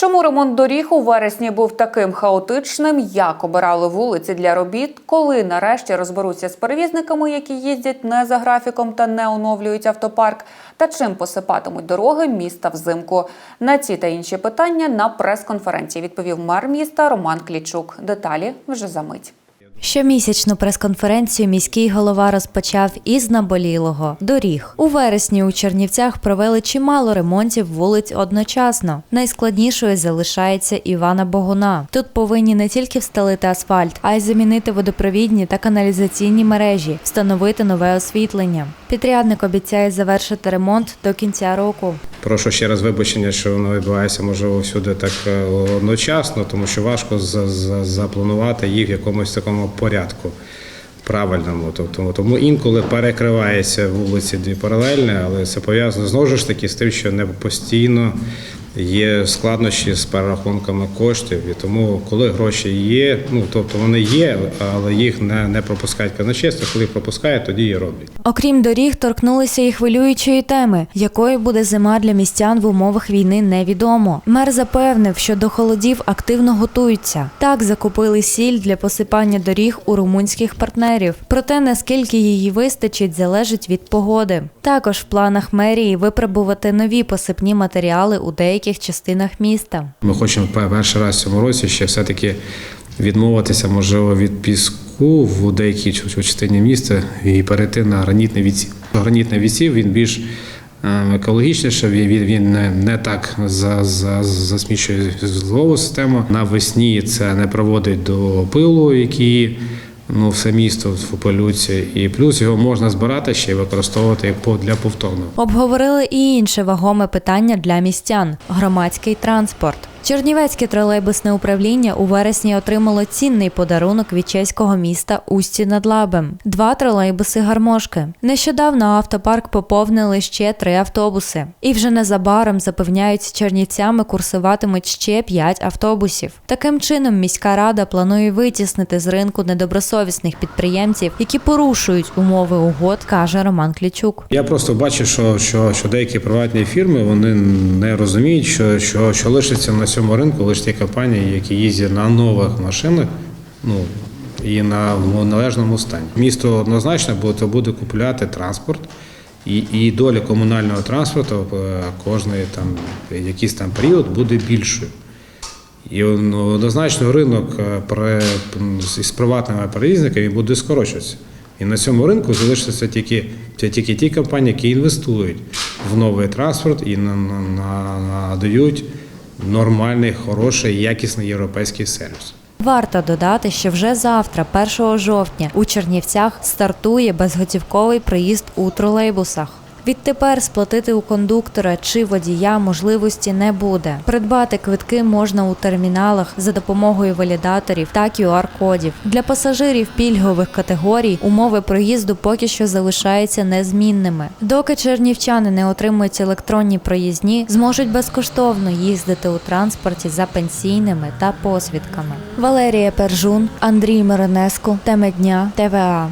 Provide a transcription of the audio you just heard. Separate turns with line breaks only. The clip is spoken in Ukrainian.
Чому ремонт доріг у вересні був таким хаотичним? Як обирали вулиці для робіт? Коли нарешті розберуться з перевізниками, які їздять не за графіком та не оновлюють автопарк? Та чим посипатимуть дороги міста взимку? На ці та інші питання на прес-конференції відповів мер міста Роман Клічук. Деталі вже за мить.
Щомісячну прес-конференцію міський голова розпочав із наболілого доріг. У вересні у Чернівцях провели чимало ремонтів вулиць одночасно. Найскладнішою залишається Івана Богуна. Тут повинні не тільки встелити асфальт, а й замінити водопровідні та каналізаційні мережі, встановити нове освітлення. Підрядник обіцяє завершити ремонт до кінця року.
Прошу ще раз вибачення, що воно відбувається можливо всюди так е, одночасно, тому що важко за- за- запланувати їх в якомусь такому порядку правильному. Тобто, тому інколи перекриваються вулиці дві паралельні, але це пов'язано знову ж таки з тим, що не постійно є складнощі з перерахунками коштів. І тому, коли гроші є, ну тобто вони є, але їх не, не пропускають казначейство. Коли пропускають, тоді і роблять.
Окрім доріг, торкнулися і хвилюючої теми, якою буде зима для містян в умовах війни, невідомо. Мер запевнив, що до холодів активно готуються. Так закупили сіль для посипання доріг у румунських партнерів. Проте наскільки її вистачить, залежить від погоди. Також в планах мерії випробувати нові посипні матеріали у деяких частинах міста.
Ми хочемо перший раз в цьому році ще все-таки відмовитися, можливо, від піску в деякій частині міста і перейти на гранітний відсів. Гранітний відсів він більш е, екологічніше, він, він, не, не так за, за, засмічує злову систему. Навесні це не приводить до пилу, який ну, все місто в полюці, і плюс його можна збирати ще й використовувати для повторного.
Обговорили і інше вагоме питання для містян громадський транспорт. Чернівецьке тролейбусне управління у вересні отримало цінний подарунок від чеського міста Усті над Лабем. Два тролейбуси гармошки. Нещодавно автопарк поповнили ще три автобуси. І вже незабаром запевняють, чернівцями курсуватимуть ще п'ять автобусів. Таким чином, міська рада планує витіснити з ринку недобросовісних підприємців, які порушують умови угод, каже Роман Клічук.
Я просто бачу, що, що, що деякі приватні фірми вони не розуміють, що, що, що лишиться на цьому ринку лише ті компанії, які їздять на нових машинах. Ну, і на належному стані. Місто однозначно буде, буде купувати транспорт, і, і доля комунального транспорту е, кожний там якийсь там період буде більшою. І ну, однозначно ринок е, при, з приватними перевізниками буде скорочуватися. І на цьому ринку залишаться тільки, тільки ті компанії, які інвестують в новий транспорт і на- на- на- надають нормальний, хороший, якісний європейський сервіс.
Варто додати, що вже завтра, 1 жовтня, у Чернівцях стартує безготівковий проїзд у тролейбусах. Відтепер сплатити у кондуктора чи водія можливості не буде. Придбати квитки можна у терміналах за допомогою валідаторів та QR-кодів. Для пасажирів пільгових категорій умови проїзду поки що залишаються незмінними. Доки чернівчани не отримують електронні проїзні, зможуть безкоштовно їздити у транспорті за пенсійними та посвідками. Валерія Пержун, Андрій Миронеску, Теме дня, ТВА.